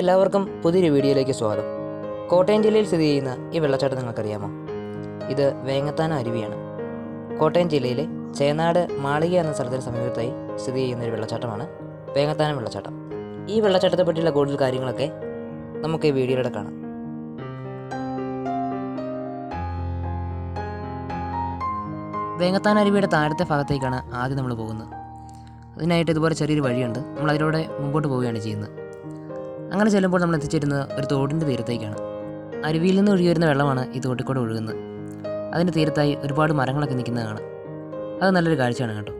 എല്ലാവർക്കും പുതിയൊരു വീഡിയോയിലേക്ക് സ്വാഗതം. കോട്ടയം ജില്ലയിൽ സ്ഥിതി ചെയ്യുന്ന ഈ വെള്ളച്ചാട്ടം നിങ്ങൾക്കറിയാമോ? ഇത് വേങ്ങത്താന അരുവിയാണ്. കോട്ടയം ജില്ലയിലെ ചേനാട് മാളിക എന്ന സ്ഥലത്തിന് സമീപത്തായി സ്ഥിതി ചെയ്യുന്ന ഒരു വെള്ളച്ചാട്ടമാണ് വേങ്ങത്താനം വെള്ളച്ചാട്ടം. ഈ വെള്ളച്ചാട്ടത്തെ പറ്റിയുള്ള കൂടുതൽ കാര്യങ്ങളൊക്കെ നമുക്ക് ഈ വീഡിയോയിലൂടെ കാണാം. വേങ്ങത്താന അരുവിയുടെ താഴത്തെ ഭാഗത്തേക്കാണ് ആദ്യം നമ്മൾ പോകുന്നത്. അതിനായിട്ട് ഇതുപോലെ ചെറിയൊരു വഴിയുണ്ട്. നമ്മൾ അതിലൂടെ മുമ്പോട്ട് പോവുകയാണ് ചെയ്യുന്നത്. അങ്ങനെ ചെല്ലുമ്പോൾ നമ്മൾ എത്തിച്ചേരുന്നത് ഒരു തോടിന്റെ തീരത്തേക്കാണ്. അരുവിയിൽ നിന്ന് ഒഴുകി വരുന്ന വെള്ളമാണ് ഈ തോട്ടിക്കൂടെ ഒഴുകുന്നത്. അതിന്റെ തീരത്തായി ഒരുപാട് മരങ്ങളൊക്കെ നിൽക്കുന്നതാണ് അത് നല്ലൊരു കാഴ്ചയാണ് കേട്ടോ.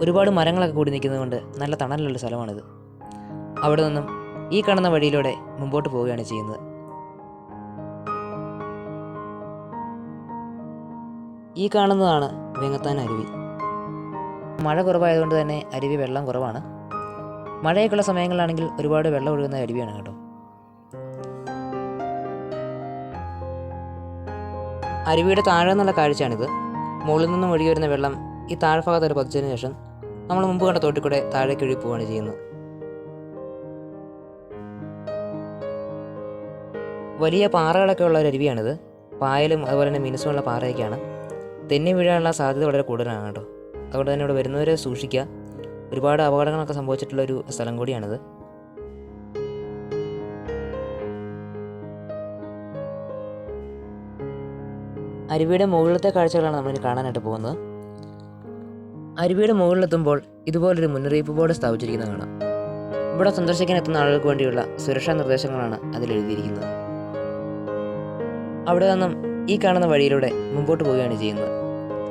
ഒരുപാട് മരങ്ങളൊക്കെ കൂടി നിൽക്കുന്നതുകൊണ്ട് നല്ല തണലുള്ള സ്ഥലമാണിത്. അവിടെ നിന്നും ഈ കാണുന്ന വഴിയിലൂടെ മുമ്പോട്ട് പോവുകയാണ് ചെയ്യുന്നത്. ഈ കാണുന്നതാണ് വെങ്ങത്താൻ അരുവി. മഴ കുറവായതുകൊണ്ട് തന്നെ അരുവി വെള്ളം കുറവാണ്. മഴയൊക്കെയുള്ള സമയങ്ങളിലാണെങ്കിൽ ഒരുപാട് വെള്ളം ഒഴുകുന്ന അരുവിയാണ് കേട്ടോ. അരുവിയുടെ താഴെ നിന്നുള്ള കാഴ്ചയാണിത്. മുകളിൽ നിന്നും ഒഴുകി വരുന്ന വെള്ളം ഈ താഴ്ഭാഗത്ത് ഒരു പതിച്ചതിന് ശേഷം നമ്മൾ മുമ്പ് കണ്ട തോട്ടിൽ കൂടെ താഴേക്ക് ഒഴുകി പോവുകയാണ് ചെയ്യുന്നത്. വലിയ പാറകളൊക്കെ ഉള്ള ഒരു അരുവിയാണിത്. പായലും അതുപോലെ തന്നെ മിനുസമുള്ള പാറയൊക്കെയാണ്. തെന്നി വീഴാനുള്ള സാധ്യത വളരെ കൂടുതലാണ് കേട്ടോ. അതുകൊണ്ട് തന്നെ ഇവിടെ വരുന്നവരെ സൂക്ഷിക്കുക. ഒരുപാട് അപകടങ്ങളൊക്കെ സംഭവിച്ചിട്ടുള്ള ഒരു സ്ഥലം കൂടിയാണിത്. അരുവിയുടെ മുകളിലത്തെ കാഴ്ചകളാണ് നമ്മൾ കാണാനായിട്ട് പോകുന്നത്. അരുവിയുടെ മുകളിലെത്തുമ്പോൾ ഇതുപോലൊരു മുന്നറിയിപ്പ് ബോർഡ് സ്ഥാപിച്ചിരിക്കുന്നത് കാണാം. ഇവിടെ സന്ദർശിക്കാൻ എത്തുന്ന ആളുകൾക്ക് വേണ്ടിയുള്ള സുരക്ഷാ നിർദ്ദേശങ്ങളാണ് അതിൽ എഴുതിയിരിക്കുന്നത്. അവിടെ നിന്നും ഈ കാണുന്ന വഴിയിലൂടെ മുമ്പോട്ട് പോവുകയാണ് ചെയ്യുന്നത്.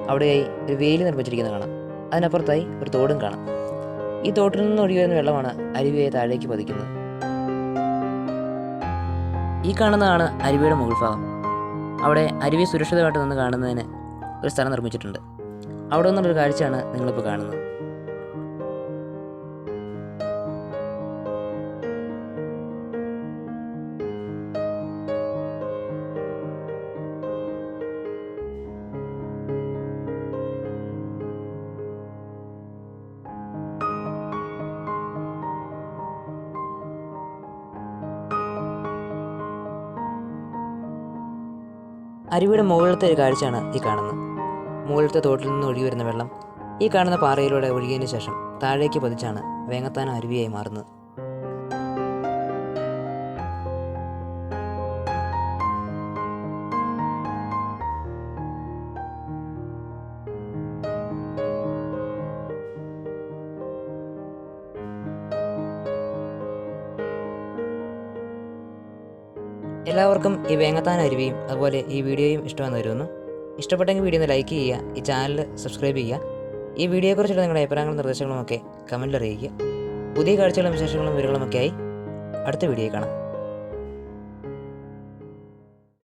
അവിടെയായി ഒരു വേലി നിർമ്മിച്ചിരിക്കുന്നത് കാണാം. അതിനപ്പുറത്തായി ഒരു തോടും കാണാം. ഈ തോട്ടിൽ നിന്ന് ഒഴുകി വരുന്ന വെള്ളമാണ് അരുവിയെ താഴേക്ക് പതിക്കുന്നത്. ഈ കാണുന്നതാണ് അരുവിയുടെ മുകൾ ഭാഗം. അവിടെ അരുവി സുരക്ഷിതമായിട്ട് നിന്ന് കാണുന്നതിന് ഒരു സ്ഥലം നിർമ്മിച്ചിട്ടുണ്ട്. അവിടെ നിന്നുള്ളൊരു കാഴ്ചയാണ് നിങ്ങളിപ്പോൾ കാണുന്നത്. അരുവിയുടെ മുകളിലത്തെ ഒരു കാഴ്ചയാണ് ഈ കാണുന്നത്. മുകളിലത്തെ തോട്ടിൽ നിന്ന് ഒഴുകി വരുന്ന വെള്ളം ഈ കാണുന്ന പാറയിലൂടെ ഒഴുകിയതിന് ശേഷം താഴേക്ക് പതിച്ചാണ് വേങ്ങത്താനം അരുവിയായി മാറുന്നത്. എല്ലാവർക്കും ഈ വേങ്ങത്താൻ അരുവിയും അതുപോലെ ഈ വീഡിയോയും ഇഷ്ടമെന്ന് വരുന്നു. ഇഷ്ടപ്പെട്ടെങ്കിൽ വീഡിയോ ഒന്ന് ലൈക്ക് ചെയ്യുക ഈ ചാനൽ സബ്സ്ക്രൈബ് ചെയ്യുക. ഈ വീഡിയോയെക്കുറിച്ചുള്ള നിങ്ങളുടെ അഭിപ്രായങ്ങളും നിർദ്ദേശങ്ങളും ഒക്കെ കമന്റിൽ അറിയിക്കുക. പുതിയ കാഴ്ചകളും വിശേഷങ്ങളും വിവരങ്ങളും ആയി അടുത്ത വീഡിയോ കാണാം.